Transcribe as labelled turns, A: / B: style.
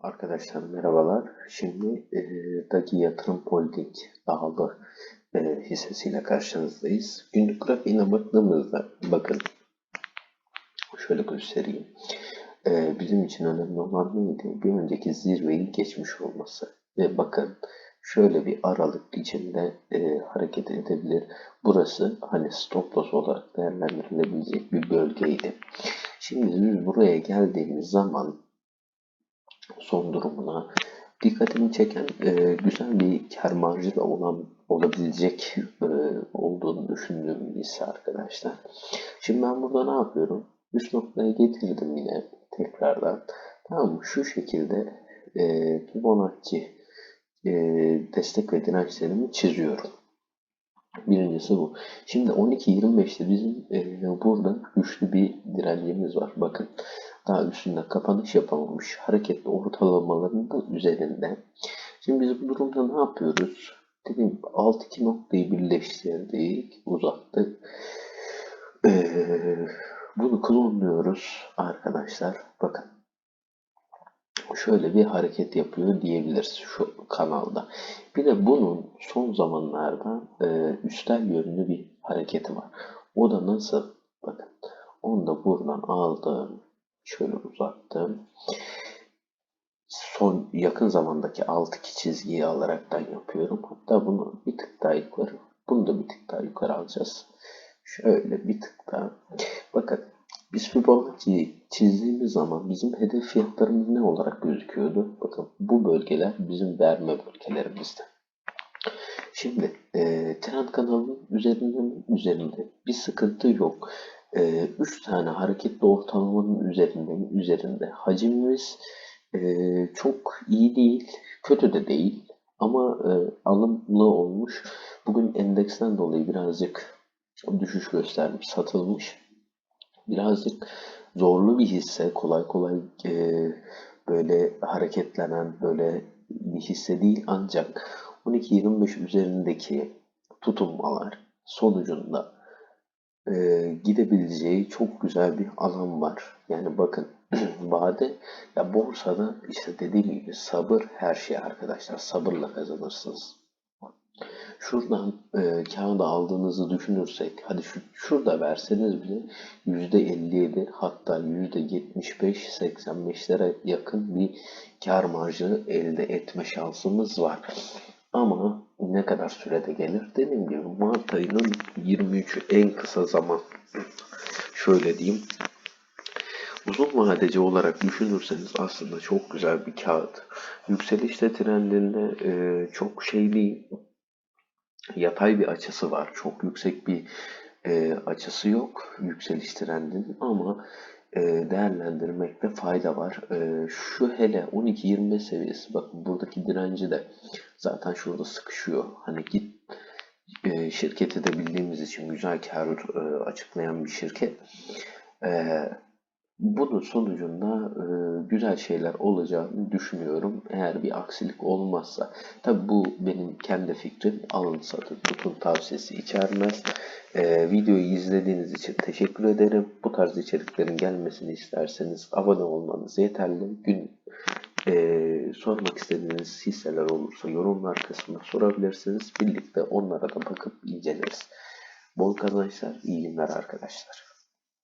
A: Arkadaşlar merhabalar. Şimdi e, Dagi Yatırım Holding ağlı e, hissesiyle karşınızdayız. Günlük grafiğine baktığımızda bakın şöyle göstereyim. E, bizim için önemli olan neydi? Bir önceki zirveyi geçmiş olması. Ve bakın şöyle bir aralık içinde e, hareket edebilir. Burası hani stop loss olarak değerlendirilebilecek bir bölgeydi. Şimdi biz buraya geldiğimiz zaman son durumuna dikkatimi çeken e, güzel bir kar marjı da olan olabilecek e, olduğunu düşündüğüm bir hisse arkadaşlar. Şimdi ben burada ne yapıyorum? Üst noktaya getirdim yine tekrardan. Tamam? Şu şekilde e, Fibonacci e, destek ve dirençlerimi çiziyorum. Birincisi bu. Şimdi 12.25'te bizim e, burada güçlü bir direncimiz var. Bakın daha üstünde kapanış yapamamış hareketli ortalamaların da üzerinde. Şimdi biz bu durumda ne yapıyoruz? Dedim alt iki noktayı birleştirdik, uzattık. Ee, bunu klonluyoruz arkadaşlar. Bakın şöyle bir hareket yapıyor diyebiliriz şu kanalda. Bir de bunun son zamanlarda e, üstel yönlü bir hareketi var. O da nasıl? Bakın onu da buradan aldım. Şöyle uzattım. Son yakın zamandaki alt iki çizgiyi alaraktan yapıyorum. Hatta bunu bir tık daha yukarı, bunu da bir tık daha yukarı alacağız. Şöyle bir tık daha. Bakın biz Fibonacci'yi çizdiğimiz zaman bizim hedef fiyatlarımız ne olarak gözüküyordu? Bakın bu bölgeler bizim verme bölgelerimizdi. Şimdi e, trend kanalının üzerinde üzerinde bir sıkıntı yok. 3 e, tane hareketli ortalamanın üzerinde üzerinde hacimimiz e, çok iyi değil, kötü de değil ama e, alımlı olmuş. Bugün endeksten dolayı birazcık düşüş göstermiş, satılmış. Birazcık zorlu bir hisse, kolay kolay e, böyle hareketlenen böyle bir hisse değil ancak 12-25 üzerindeki tutunmalar sonucunda e, gidebileceği çok güzel bir alan var. Yani bakın vade ya borsada işte dediğim gibi sabır her şey arkadaşlar. Sabırla kazanırsınız. Şuradan e, kağıda aldığınızı düşünürsek hadi şu, şurada verseniz bile %57 hatta %75-85'lere yakın bir kar marjı elde etme şansımız var. Ama ne kadar sürede gelir? Dediğim gibi Mart ayının 23'ü en kısa zaman. Şöyle diyeyim. Uzun vadeci olarak düşünürseniz aslında çok güzel bir kağıt. Yükselişte trendinde e, çok şey değil. Yatay bir açısı var. Çok yüksek bir e, açısı yok yükseliş trendinin ama değerlendirmekte fayda var. E, şu hele 12-25 seviyesi bakın buradaki direnci de zaten şurada sıkışıyor. Hani git e, şirketi de bildiğimiz için güzel kar e, açıklayan bir şirket. Bunun sonucunda e, güzel şeyler olacağını düşünüyorum. Eğer bir aksilik olmazsa. Tabi bu benim kendi fikrim. Alın satın tutun tavsiyesi içermez. E, videoyu izlediğiniz için teşekkür ederim. Bu tarz içeriklerin gelmesini isterseniz abone olmanız yeterli. Gün e, sormak istediğiniz hisseler olursa yorumlar kısmına sorabilirsiniz. Birlikte onlara da bakıp inceleriz. Bol kazançlar, iyi günler arkadaşlar.